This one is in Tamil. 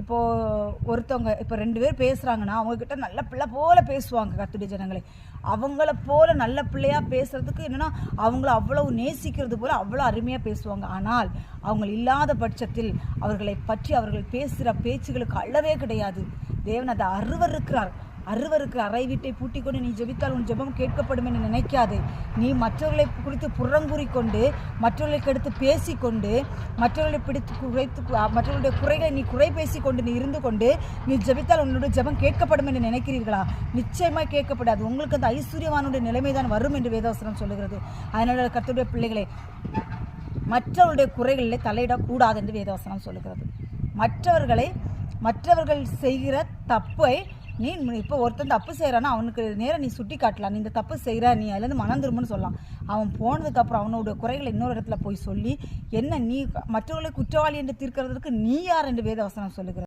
இப்போது ஒருத்தவங்க இப்போ ரெண்டு பேர் பேசுகிறாங்கன்னா அவங்கக்கிட்ட நல்ல பிள்ளை போல பேசுவாங்க கத்துடைய ஜனங்களே. அவங்கள போல நல்ல பிள்ளையாக பேசுகிறதுக்கு என்னென்னா அவங்கள அவ்வளவு நேசிக்கிறது போல் அவ்வளோ அருமையாக பேசுவாங்க. ஆனால் அவங்க இல்லாத பட்சத்தில் அவர்களை பற்றி அவர்கள் பேசுகிற பேச்சுகளுக்கு அளவே கிடையாது. தேவன் அதை அருவருக்கிறார். அருவருக்கு அறை வீட்டை பூட்டிக் கொண்டு நீ ஜெபித்தால் உன் ஜெபம் கேட்கப்படும் என்று நினைக்காதே. நீ மற்றவர்களை குறித்து புறங்கூறி கொண்டு மற்றவர்களுக்கு எடுத்து பேசிக்கொண்டு மற்றவர்களை பிடித்து குறைத்து மற்றவர்களுடைய குறைகளை நீ குறை பேசி கொண்டு நீ இருந்து கொண்டு நீ ஜெபித்தால் உன்னுடைய ஜெபம் கேட்கப்படும் என்று நினைக்கிறீர்களா? நிச்சயமாக கேட்கப்படாது. உங்களுக்கு அந்த ஐஸ்வர்யவானுடைய நிலைமை தான் வரும் என்று வேதவசனம் சொல்லுகிறது. அதனால் கத்துடைய பிள்ளைகளை மற்றவருடைய குறைகளில் தலையிடக்கூடாது என்று வேதவசனம் சொல்லுகிறது. மற்றவர்களை மற்றவர்கள் செய்கிற தப்பை நீ இப்போ ஒருத்தன் தப்பு செய்கிறான்னா அவனுக்கு நேரம் நீ சுட்டி காட்டலாம். நீ இந்த தப்பு செய்கிற நீ அதுலேருந்து மனம் திரும்புன்னு சொல்லலாம். அவன் போனதுக்கப்புறம் அவனோட குறைகளை இன்னொரு இடத்துல போய் சொல்லி என்ன நீ மற்றவர்களை குற்றவாளி என்று தீர்க்கிறதுக்கு நீ யார் என்று வேதவசனம் சொல்லுகிற